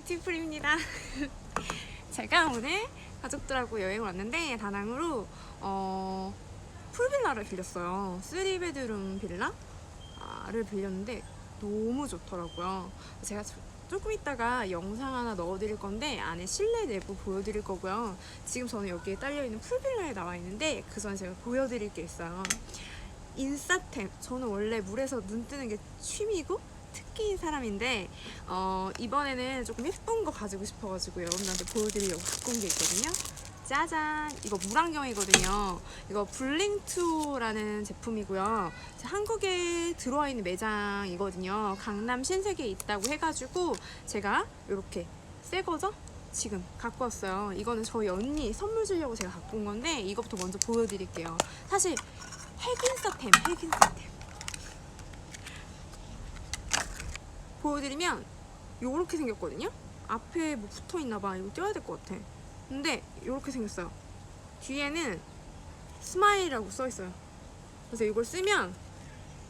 뷰티풀입니다. 제가 오늘 가족들하고 여행을 왔는데 다낭으로 어, 풀빌라를 빌렸어요. 3베드룸 빌라를 빌렸는데 너무 좋더라고요. 제가 조- 조금 있다가 영상 하나 넣어드릴 건데 안에 실내 내부 보여드릴 거고요. 지금 저는 여기에 딸려있는 풀빌라에 나와 있는데 그 전에 제가 보여드릴 게 있어요. 인싸템. 저는 원래 물에서 눈 뜨는 게 취미고 특기인 사람인데 어, 이번에는 조금 예쁜 거 가지고 싶어가지고 여러분들한테 보여드리려고 갖고 온 게 있거든요. 짜잔! 이거 물안경이거든요. 이거 블링투라는 제품이고요. 제 한국에 들어와 있는 매장이거든요. 강남 신세계에 있다고 해가지고 제가 이렇게 새 거죠? 지금 갖고 왔어요. 이거는 저희 언니 선물 주려고 제가 갖고 온 건데 이것부터 먼저 보여드릴게요. 사실 핵인싸템, 핵인싸템. 보여드리면 요렇게 생겼거든요. 앞에 뭐 붙어 있나 봐. 이거 떼야 될 것 같아. 근데 요렇게 생겼어요. 뒤에는 스마일이라고 써 있어요. 그래서 이걸 쓰면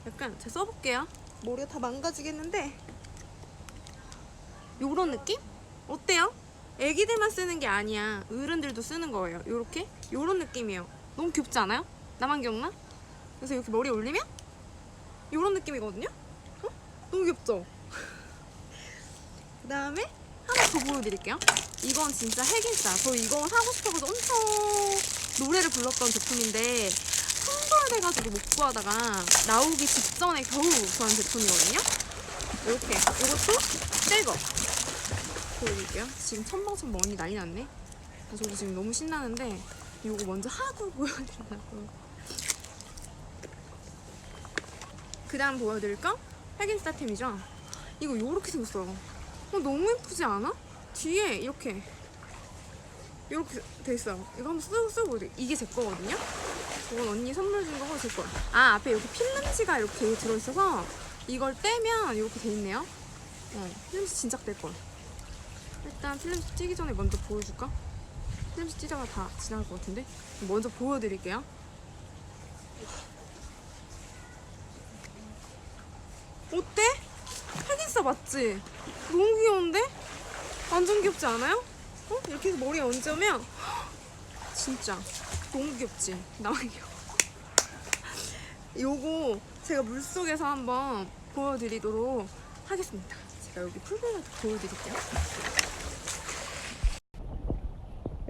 약간 제가 써볼게요. 머리가 다 망가지겠는데 요런 느낌? 어때요? 애기들만 쓰는 게 아니야. 어른들도 쓰는 거예요. 요렇게 요런 느낌이에요. 너무 귀엽지 않아요? 나만 기억나? 그래서 이렇게 머리에 올리면 요런 느낌이거든요. 어? 너무 귀엽죠? 그 다음에 하나 더 보여드릴게요. 이건 진짜 핵인싸. 저 이거 사고 싶어서 엄청 노래를 불렀던 제품인데 손절돼가지고 못 구하다가 나오기 직전에 겨우 구한 제품이거든요. 이렇게 이것도 새거 보여드릴게요. 지금 첨벙첨벙 언니 난리 났네. 아, 저도 지금 너무 신나는데 이거 먼저 하고 보여드리려고. 그 다음 보여드릴 거 핵인싸템이죠. 이거 요렇게 생겼어요. 어, 너무 예쁘지 않아? 뒤에 이렇게 이렇게 돼 있어요. 이거 한번 쓰고 쓰고 보여드릴게요. 이게 제 거거든요. 이건 언니 선물 준 거고 제 거야. 아 앞에 여기 필름지가 이렇게 들어있어서 이걸 떼면 이렇게 돼 있네요. 어, 필름지 진작 뗄 걸. 일단 필름지 찌기 전에 먼저 보여줄까? 필름지 찌다가 다 지나갈 것 같은데 먼저 보여드릴게요. 어때? 핵인싸 맞지? 너무 귀여운데? 완전 귀엽지 않아요? 어? 이렇게 해서 머리에 얹으면 진짜 너무 귀엽지? 나만 귀여워. 요거 제가 물속에서 한번 보여드리도록 하겠습니다. 제가 여기 풀빌라 보여드릴게요.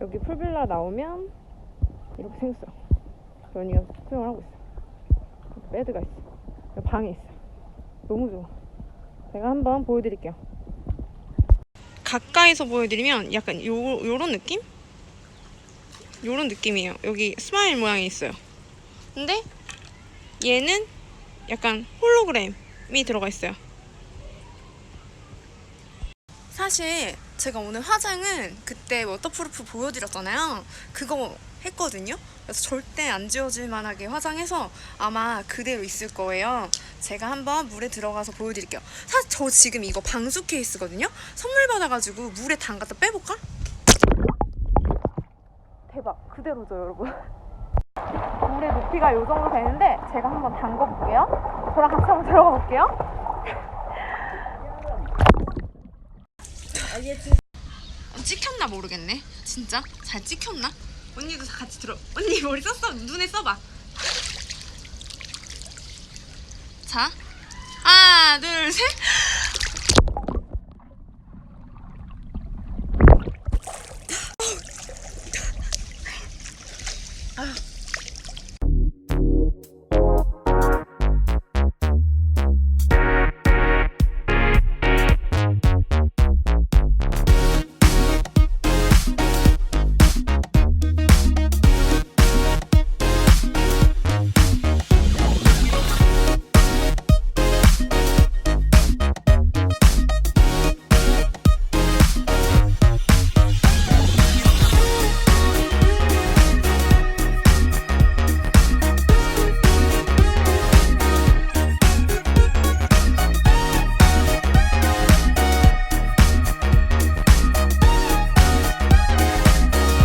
여기 풀빌라 나오면 이렇게 생겼어요. 연이가 수영을 하고 있어요. 여기 베드가 있어 방에 있어 너무 좋아. 제가 한번 보여드릴게요 가까이서 보여드리면 약간 요, 요런 느낌? 요런 느낌이에요. 여기 스마일 모양이 있어요. 근데 얘는 약간 홀로그램이 들어가 있어요. 사실 제가 오늘 화장은 그때 워터프루프 보여드렸잖아요. 그거 했거든요. 그래서 절대 안 지워질 만하게 화장해서 아마 그대로 있을 거예요. 제가 한번 물에 들어가서 보여드릴게요. 사실 저 지금 이거 방수 케이스거든요. 선물 받아가지고 물에 담갔다 빼볼까? 대박 그대로죠 여러분. 물의 높이가 이 정도 되는데 제가 한번 담궈볼게요. 저랑 같이 한번 들어가 볼게요. 어, 찍혔나 모르겠네. 진짜 잘 찍혔나? 언니도 같이 들어. 언니 머리 썼어. 눈에 써봐. 자, 하나, 둘, 셋.